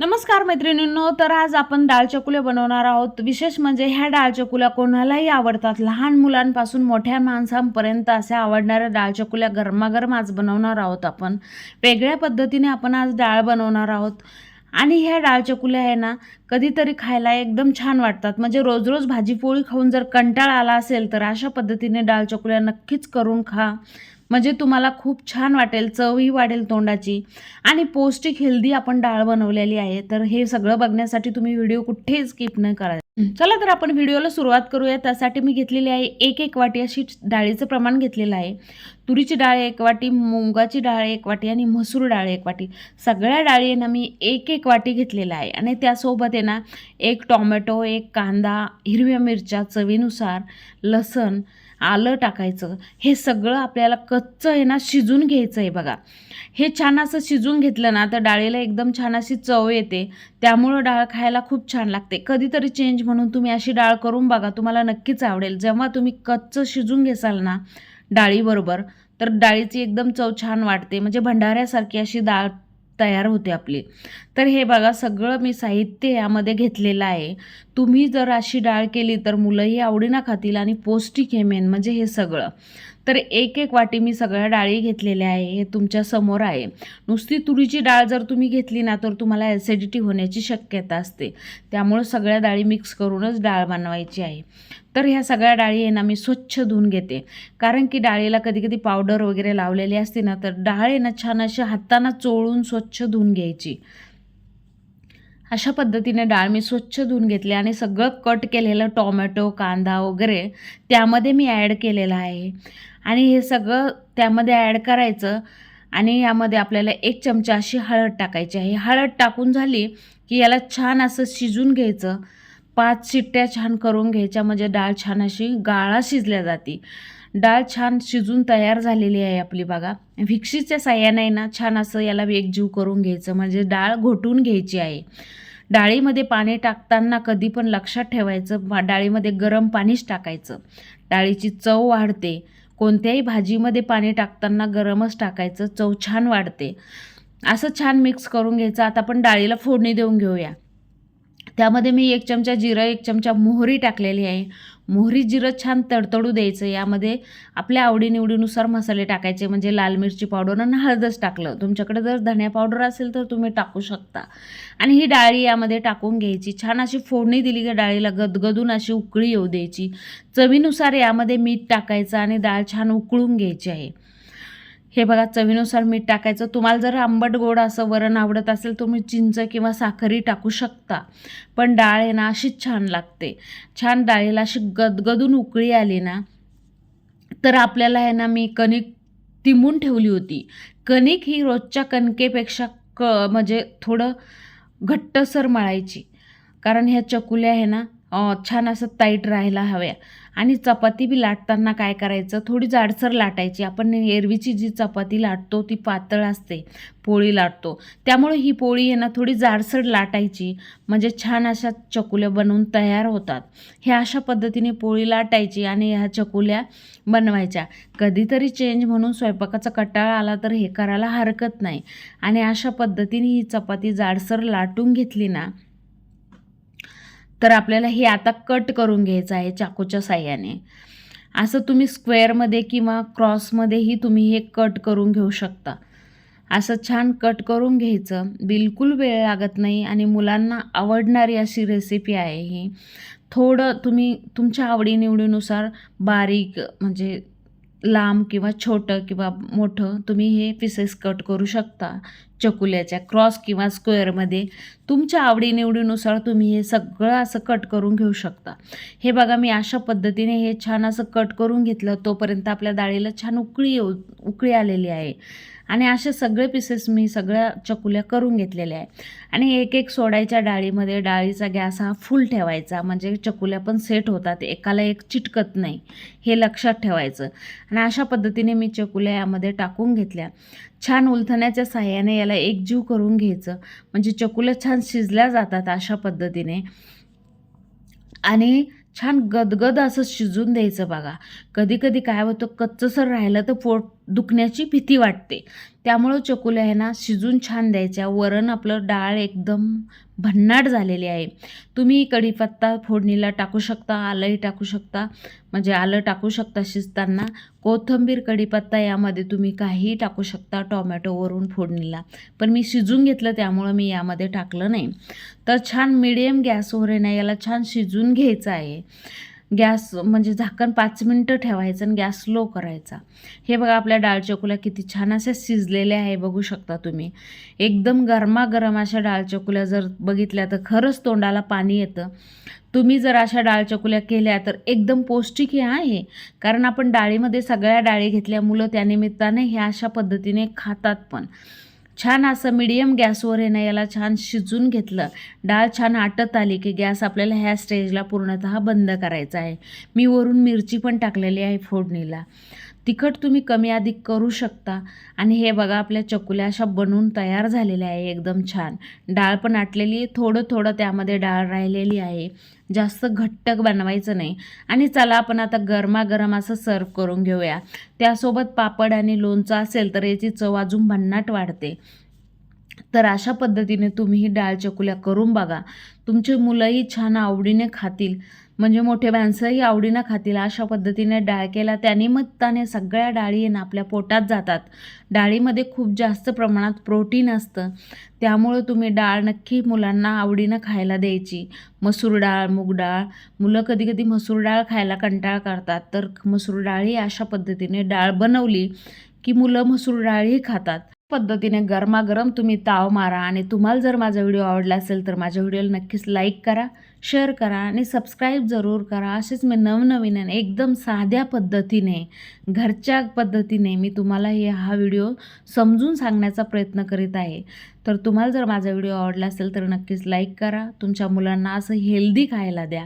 नमस्कार मैत्रिणींनो तर आज आपण डाळ चकुल्या बनवणार आहोत. विशेष म्हणजे ह्या डाळ चकुल्या कोणालाही आवडतात. लहान मुलांपासून मोठ्या माणसांपर्यंत अशा आवडणाऱ्या डाळ चकुल्या गरमागरम आज बनवणार आहोत आपण. वेगळ्या पद्धतीने आपण आज डाळ बनवणार आहोत. आणि ह्या डाळ चकुल्या आहे ना कधीतरी खायला एकदम छान वाटतात. म्हणजे रोज रोज भाजीपोळी खाऊन जर कंटाळा आला असेल तर अशा पद्धतीने डाळ चकुल्या नक्कीच करून खा. म्हणजे तुम्हाला खूप छान वाटेल चवही वाढेल तोंडाची. आणि पौष्टिक हेल्दी आपण डाळ बनवलेली आहे. तर हे सगळं बघण्यासाठी तुम्ही व्हिडिओ कुठेही स्किप न करा. चला तर आपण व्हिडिओला सुरुवात करूया. त्यासाठी मी घेतलेली आहे एक एक वाटी अशी डाळीचं प्रमाण घेतलेलं आहे. तुरीची डाळ एक वाटी मुगाची डाळ एक वाटी आणि मसूर डाळ एक वाटी. सगळ्या डाळी ना मी एक एक वाटी घेतलेला आहे. आणि त्यासोबत आहे ना एक टॉमॅटो एक कांदा हिरव्या मिरच्या चवीनुसार लसण आलं टाकायचं. हे सगळं आपल्याला कच्चं आहे ना शिजून घ्यायचं आहे बघा. हे छान असं शिजून घेतलं ना तर डाळीला एकदम छान अशी चव येते. त्यामुळं डाळ खायला खूप छान लागते. कधीतरी चेंज म्हणून तुम्ही अशी डाळ करून बघा तुम्हाला नक्कीच आवडेल. जेव्हा तुम्ही कच्चं शिजून घेसाल ना डाळीबरोबर तर डाळीची एकदम चव छान वाटते. म्हणजे भंडाऱ्यासारखी अशी डाळ तयार होते आपली. तर हे बघा सगळं मी साहित्य यामध्ये घेतलेलं आहे. तुम्ही जर अशी डाळ केली तर मुलंही आवडीनं खातील आणि पौष्टिक हे मेन म्हणजे हे सगळं. तर एक एक वाटी मी सगळ्या डाळी घेतलेल्या आहे हे तुमच्यासमोर आहे. नुसती तुरीची डाळ जर तुम्ही घेतली ना तर तुम्हाला ॲसिडिटी होण्याची शक्यता असते. त्यामुळं सगळ्या डाळी मिक्स करूनच डाळ बनवायची आहे. तर ह्या सगळ्या डाळी आहे ना मी स्वच्छ धुवून घेते. कारण की डाळीला कधी कधी पावडर वगैरे लावलेली असते ना तर डाळ आहे ना छान अशी हाताना चोळून स्वच्छ धुवून घ्यायची. अशा पद्धतीने डाळ मी स्वच्छ धुवून घेतली आणि सगळं कट केलेलं टॉमॅटो कांदा वगैरे त्यामध्ये मी ॲड केलेलं आहे. आणि हे सगळं त्यामध्ये ॲड करायचं आणि यामध्ये आपल्याला एक चमचा अशी हळद टाकायची आहे. हळद टाकून झाली की याला छान असं शिजून घ्यायचं. पाच शिट्ट्या छान करून घ्यायच्या म्हणजे डाळ छान अशी गाळा शिजल्या जाते. डाळ छान शिजून तयार झालेली आहे आपली बघा. व्हिक्सीच्या साह्याने ना छान असं याला एकजीव करून घ्यायचं म्हणजे डाळ घोटून घ्यायची आहे. डाळीमध्ये पाणी टाकताना कधी पण लक्षात ठेवायचं डाळीमध्ये गरम पाणीच टाकायचं. डाळीची चव वाढते. कोणत्याही भाजीमध्ये पाणी टाकताना गरमच टाकायचं चव छान वाढते. असं छान मिक्स करून घ्यायचं. आता आपण डाळीला फोडणी देऊन घेऊया. त्यामध्ये मी एक चमचा जिरं एक चमचा मोहरी टाकलेली आहे. मोहरी जिरं छान तडतडू द्यायचं. यामध्ये आपल्या आवडीनिवडीनुसार मसाले टाकायचे म्हणजे लाल मिरची पावडर आणि हळदच टाकलं. तुमच्याकडे जर धण्या पावडर असेल तर तुम्ही टाकू शकता. आणि ही डाळी यामध्ये टाकून घ्यायची. छान अशी फोडणी दिली की डाळीला गदगदून अशी उकळी येऊ द्यायची. चवीनुसार यामध्ये मीठ टाकायचं आणि डाळ छान उकळून घ्यायची आहे. हे बघा चवीनुसार मीठ टाकायचं. तुम्हाला जर आंबट गोड असं वरण आवडत असेल तुम्ही चिंच किंवा साखरही टाकू शकता. पण डाळ आहे ना अशीच छान लागते. छान डाळीला अशी गदगदून उकळी आली ना तर आपल्याला आहे ना मी कणिक तिंबून ठेवली होती. कणिक ही रोजच्या कणकेपेक्षा क म्हणजे थोडं घट्टसर मळायची. कारण ह्या चकुल्या आहे ना छान असं टाईट राहायला हव्या. आणि चपाती बी लाटताना काय करायचं? थोडी जाडसर लाटायची. आपण एरवीची जी चपाती लाटतो ती पातळ असते. पोळी लाटतो. त्यामुळे ही पोळी आहे ना थोडी जाडसर लाटायची. म्हणजे छान अशा चकुल्या बनवून तयार होतात. ह्या अशा पद्धतीने पोळी लाटायची आणि ह्या चकुल्या बनवायच्या. कधीतरी चेंज म्हणून स्वयंपाकाचा कटाळा आला तर हे करायला हरकत नाही. आणि अशा पद्धतीने ही चपाती जाडसर लाटून घेतली ना तर आपल्याला हे आता कट करून घ्यायचं आहे चाकूच्या साह्याने. असं तुम्ही स्क्वेअरमध्ये किंवा क्रॉसमध्येही तुम्ही हे कट करून घेऊ शकता. असं छान कट करून घ्यायचं. बिलकुल वेळ लागत नाही आणि मुलांना आवडणारी अशी रेसिपी आहे ही. थोडं तुम्ही तुमच्या आवडीनिवडीनुसार बारीक म्हणजे लांब किंवा छोटं किंवा मोठं तुम्ही हे पीसेस कट करू शकता. चकुल्याच्या क्रॉस किंवा स्क्वेअरमध्ये तुमच्या आवडीनिवडीनुसार तुम्ही हे सगळं असं कट करून घेऊ शकता. हे बघा मी अशा पद्धतीने हे छान असं कट करून घेतलं तोपर्यंत आपल्या डाळीला छान उकळी येऊ उकळी आलेली आहे. आणि असे सगळे पीसेस मी सगळ्या चकुल्या करून घेतलेल्या आहे. आणि एक एक सोडायच्या डाळीमध्ये डाळीचा गॅस हा फुल ठेवायचा. म्हणजे चकुल्या पण सेट होतात. एकाला एक चिटकत नाही. हे लक्षात ठेवायचं. आणि अशा पद्धतीने मी चकुल्या यामध्ये टाकून घेतल्या. छान उलथण्याच्या साह्याने याला एकजीव करून घ्यायचं. म्हणजे चकुल्या छान शिजल्या जातात अशा पद्धतीने. आणि छान गदगद असं शिजून द्यायचं बघा. कधी कधी काय होतं कच्चसर राहिलं तर पोट दुखण्याची भीती वाटते. त्यामुळं चकुल्या आहे ना शिजून छान द्यायच्या. वरण आपलं डाळ एकदम भन्नाट झालेली आहे. तुम्ही कढीपत्ता फोडणीला टाकू शकता आलंही टाकू शकता. म्हणजे आलं टाकू शकता शिजताना. कोथिंबीर कढीपत्ता यामध्ये तुम्ही काहीही टाकू शकता टॉमॅटोवरून फोडणीला. पण मी शिजून घेतलं त्यामुळं मी यामध्ये टाकलं नाही. तर छान मिडियम गॅसवर आहे ना याला छान शिजून घ्यायचं आहे. गॅस म्हणजे झाकण पाच मिनटं ठेवायचं आणि गॅस स्लो करायचा. हे बघा आपल्या डाळ चकुल्या किती छान असे शिजलेले आहे बघू शकता तुम्ही. एकदम गरमागरम अशा डाळ चकुल्या जर बघितल्या तर खरंच तोंडाला पाणी येतं. तुम्ही जर अशा डाळ चकुल्या केल्या तर एकदम पौष्टिक हे आहे. कारण आपण डाळीमध्ये सगळ्या डाळी घेतल्या मुलं त्यानिमित्ताने ह्या अशा पद्धतीने खातात पण. छान असं मिडियम गॅसवर आहे ना याला छान शिजून घेतलं. डाळ छान आटत आली की गॅस आपल्याला ह्या स्टेजला पूर्णतः बंद करायचा आहे. मी वरून मिरची पण टाकलेली आहे फोडणीला. तिखट तुम्ही कमी अधिक करू शकता. आणि हे बघा आपल्या चकुल्या अशा बनवून तयार झालेल्या आहे एकदम छान. डाळ पण आटलेली आहे थोडं थोडं त्यामध्ये डाळ राहिलेली आहे. जास्त घट्ट बनवायचं नाही. आणि चला आपण आता गरमागरम असं सर्व करून घेऊया. त्यासोबत पापड आणि लोणचं असेल तर याची चव अजून भन्नाट वाढते. तर अशा पद्धतीने तुम्ही ही डाळ चकुल्या करून बघा. तुमची मुलंही छान आवडीने खातील. म्हणजे मोठे माणसंही आवडीनं खातील. अशा पद्धतीने डाळ केला त्यानिमित्ताने सगळ्या डाळी आहे ना आपल्या पोटात जातात. डाळीमध्ये खूप जास्त प्रमाणात प्रोटीन असतं. त्यामुळं तुम्ही डाळ नक्की मुलांना आवडीनं खायला द्यायची. मसूर डाळ मूग डाळ. मुलं कधी कधी मसूर डाळ खायला कंटाळ करतात. तर मसूर डाळही अशा पद्धतीने डाळ बनवली की मुलं मसूर डाळही खातात. पद्धतीने गरमागरम तुम्ही ताव मारा आणि तुम्हाला जर माझा व्हिडिओ आवडला असेल तर माझ्या व्हिडिओला नक्कीच लाईक करा शेअर करा आणि सबस्क्राईब जरूर करा. असेच मी नवनवीन आणि एकदम साध्या पद्धतीने घरच्या पद्धतीने मी तुम्हाला हे हा व्हिडिओ समजून सांगण्याचा प्रयत्न करीत आहे. तर तुम्हाला जर माझा व्हिडिओ आवडला असेल तर नक्कीच लाईक करा. तुमच्या मुलांना असं हेल्दी खायला द्या.